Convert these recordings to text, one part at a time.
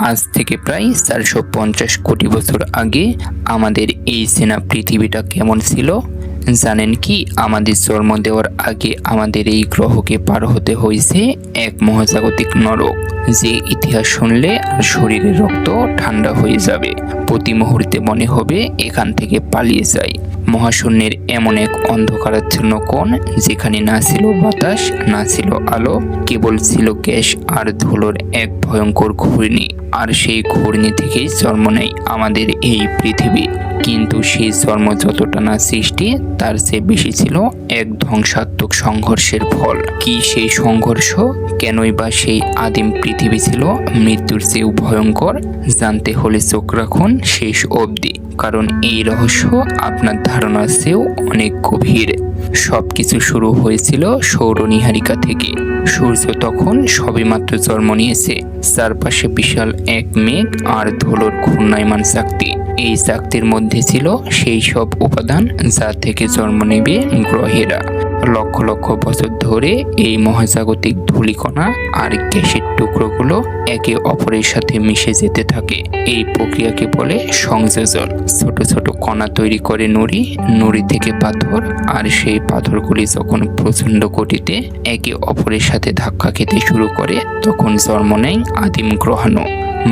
আজ থেকে প্রায় চারশো পঞ্চাশ কোটি বছর আগে আমাদের এই সেনা পৃথিবীটা কেমন ছিল? জানেন কি আমাদের জন্ম দেওয়ার আগে আমাদের এই গ্রহকে পার হতে হয়েছে এক মহাজাগতিক নরক। যে ইতিহাস শুনলে শরীরের রক্ত ঠান্ডা হয়ে যাবে। প্রতি মুহূর্তে মনে হবে এখান থেকে পালিয়ে যাই। মহাশূন্যের এমন এক অন্ধকারাচ্ছন্ন কোণ যেখানে না ছিল বাতাস, না ছিল আলো, কেবল ছিল গ্যাস আর ধুলোর এক ভয়ঙ্কর ঘূর্ণি। আর সেই ঘূর্ণি থেকেই জন্ম নেয় আমাদের এই পৃথিবী। কিন্তু সেই জন্ম যতটা না সৃষ্টি, তার চেয়ে বেশি ছিল এক ধ্বংসাত্মক সংঘর্ষের ফল। কি সেই সংঘর্ষ? কেনই বা সেই আদিম পৃথিবী ছিল মৃত্যুর চেয়েও ভয়ঙ্কর? জানতে হলে চোখ রাখুন শেষ অবধি। কারণ এই রহস্য আপনার ধারণার চেয়েও অনেক গভীর। সব কিছু শুরু হয়েছিল সৌরনীহারিকা থেকে। সূর্য তখন সবেমাত্র জন্ম নিয়েছে। চারপাশে বিশাল এক মেঘ আর ধুলোর ঘূর্ণায়মান শক্তি। এই শক্তির মধ্যে ছিল সেই সব উপাদান যা থেকে জন্ম নেবে গ্রহেরা। লক্ষ লক্ষ বছর ধরে এই মহাজাগতিক ধূলিকণা আর গ্যাসের টুকরোগুলো একে অপরের সাথে মিশে যেতে থাকে। এই প্রক্রিয়াকে বলে সংযোজন। ছোট ছোট কণা তৈরি করে নুড়ি নুড়ি থেকে পাথর আর সেই পাথরগুলি যখন প্রচণ্ড গতিতে একে অপরের সাথে ধাক্কা খেতে শুরু করে, তখন জন্ম নেয় আদিম গ্রহাণু।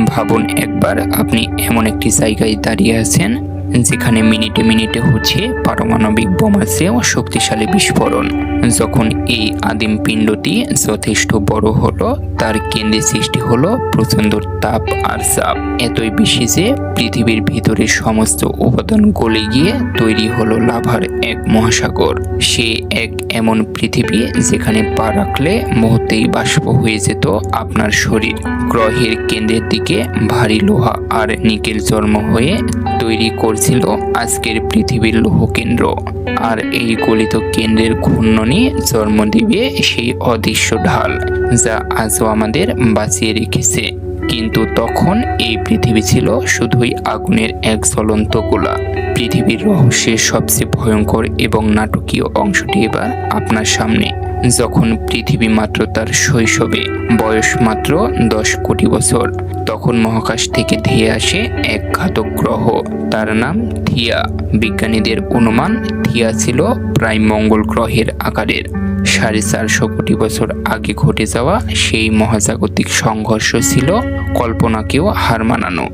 ভাবুন একবার আপনি এমন একটি জায়গায় দাঁড়িয়ে আছেন যেখানে মিনিটে মিনিটে হচ্ছে পারমাণবিক বোমার চেয়েও শক্তিশালী বিস্ফোরণ। যখন এই আদিম পিণ্ডটি যথেষ্ট বড় হলো, তার কেন্দ্রে সৃষ্টি হলো প্রচণ্ড তাপ আর চাপ। এতই বেশি যে পৃথিবীর ভিতরে সমস্ত উপাদান গলে গিয়ে তৈরি হলো লাভার এক মহাসাগর। সে এক এমন পৃথিবী যেখানে পা রাখলে মুহূর্তেই বাষ্প হয়ে যেত আপনার শরীর। গ্রহের কেন্দ্রের দিকে ভারী লোহা আর নিকেল জন্ম হয়ে তৈরি করছিল আজকের পৃথিবীর লৌহকেন্দ্র। আর এই গলিত কেন্দ্রের ঘূর্ণনই জন্ম দিবে সেই অদৃশ্য ঢাল, যা আজও আমাদের বাঁচিয়ে রেখেছে। কিন্তু তখন এই পৃথিবী ছিল শুধুই আগুনের এক জ্বলন্ত গোলা। পৃথিবীর রহস্যের সবচেয়ে ভয়ঙ্কর এবং নাটকীয় অংশটি এবার আপনার সামনে। যখন পৃথিবী মাত্র তার শৈশবে, বয়স মাত্র দশ কোটি বছর, তখন মহাকাশ থেকে ধেয়ে আসে এক ঘাতক গ্রহ। তার নাম থিয়া। বিজ্ঞানীদের অনুমান, থিয়া ছিল প্রায় মঙ্গল গ্রহের আকারের। সাড়ে চারশো কোটি বছর আগে ঘটে যাওয়া সেই মহাজাগতিক সংঘর্ষ ছিল কল্পনাকেও হার মানানো।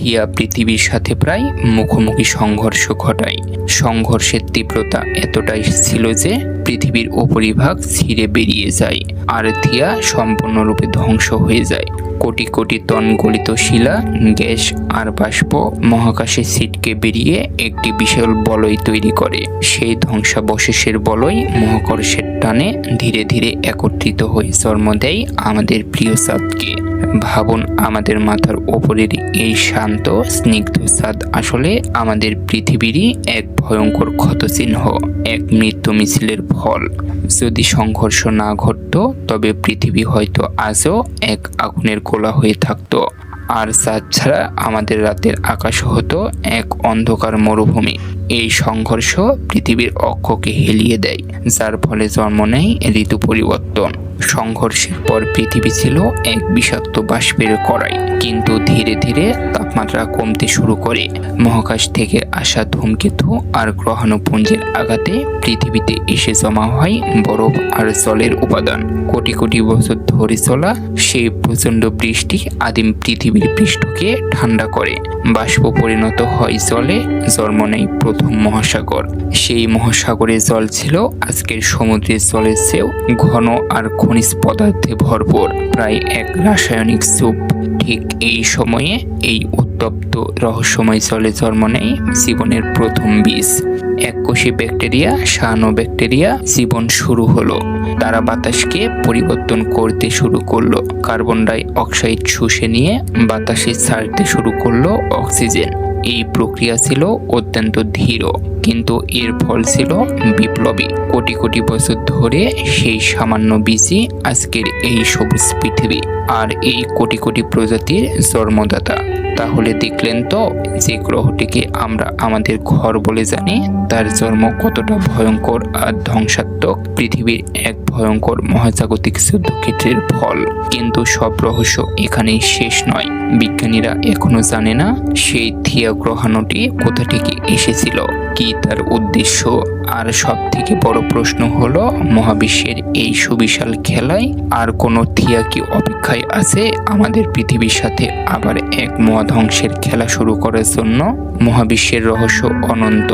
থিয়া পৃথিবীর সাথে প্রায় মুখোমুখি সংঘর্ষ ঘটায়। সংঘর্ষের তীব্রতা এতটাই ছিল যে পৃথিবীর উপরিভাগ ছিঁড়ে বেরিয়ে যায় আর থিয়া সম্পূর্ণরূপে ধ্বংস হয়ে যায়। কোটি কোটি টন গলিত শিলা, গ্যাস আর বাষ্প মহাকাশে ছিটকে বেরিয়ে একটি বিশাল বলয় তৈরি করে। সেই ধ্বংসাবশেষের বলয় মহাকর্ষের টানে ধীরে ধীরে একত্রিত হয়ে জন্ম দেয় আমাদের প্রিয় চাঁদকে ভাবুন, আমাদের মাথার ওপরের এই শান্ত, স্নিগ্ধ চাঁদ আসলে আমাদের পৃথিবীরই এক ভয়ঙ্কর ক্ষতচিহ্ন, এক মৃত্যু মিছিলের ফল। যদি সংঘর্ষ না ঘটতো, তবে পৃথিবী হয়তো আজও এক আগুনের গোলা হয়ে থাকতো। আর চাঁদ ছাড়া আমাদের রাতের আকাশ হতো এক অন্ধকার মরুভূমি। এই সংঘর্ষ পৃথিবীর অক্ষকে হেলিয়ে দেয়, যার ফলে জন্ম নেয় ঋতু পরিবর্তন। সংঘর্ষের পর পৃথিবী ছিল এক বিষাক্ত বাষ্পের কড়াই, কিন্তু ধীরে ধীরে তাপমাত্রা কমতে শুরু করে। মহাকাশ থেকে আসা ধূমকেতু আর গ্রহাণুপুঞ্জের আঘাতে পৃথিবীতে এসে জমা হয় বরফ আর জলের উপাদান। কোটি কোটি বছর ধরে চলা সেই প্রচণ্ড বৃষ্টি আদিম পৃথিবীর পৃষ্ঠকে ঠান্ডা করে? বাষ্প পরিণত হয় জলে, জন্ম নেয় প্রথম মহাসাগর। সেই মহাসাগরের জল ছিল, আজকের সমুদ্রের জলের চেয়েও ঘন আর খনিজ পদার্থে ভরপুর। প্রায় এক রাসায়নিক স্যুপ ঠিক এই সময়ে এই উত্তপ্ত রহস্যময় জলে জন্ম নেয় জীবনের প্রথম বীজ। এককোষী ব্যাকটেরিয়া সানো ব্যাকটেরিয়া জীবন শুরু হলো। তারা বাতাসকে পরিবর্তন করতে শুরু করল। কার্বন ডাই অক্সাইড শুষে নিয়ে বাতাসে ছাড়তে শুরু করল অক্সিজেন। এই প্রক্রিয়া ছিল অত্যন্ত ধীর, কিন্তু এর ফল ছিল বিপ্লবী। কোটি কোটি বছর ধরে সেই সামান্য বীজই আজকের এই সবুজ পৃথিবী। আর এই কোটি কোটি প্রজাতির জন্মদাতা। তাহলে দেখলেন তো যে গ্রহটিকে আমরা আমাদের ঘর বলে জানি, তার জন্ম কতটা ভয়ঙ্কর আর ধ্বংসাত্মক, পৃথিবীর এক ভয়ঙ্কর মহাজাগতিক যুদ্ধক্ষেত্রের ফল। কিন্তু সব রহস্য এখানেই শেষ নয়। বিজ্ঞানীরা এখনও জানে না সেই থিয়া গ্রহাণুটি কোথা থেকে এসেছিল। কি তার উদ্দেশ্য? আর সব থেকে বড় প্রশ্ন হলো, মহাবিশ্বের এই সুবিশাল খেলায় আর কোনো থিয়া কি অপেক্ষায় আছে? আমাদের পৃথিবীর সাথে আবার এক মহাধ্বংসের খেলা শুরু করার জন্য মহাবিশ্বের রহস্য অনন্ত।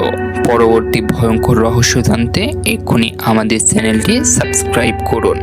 পরবর্তী ভয়ঙ্কর রহস্য জানতে এক্ষুনি আমাদের চ্যানেলটি সাবস্ক্রাইব করুন।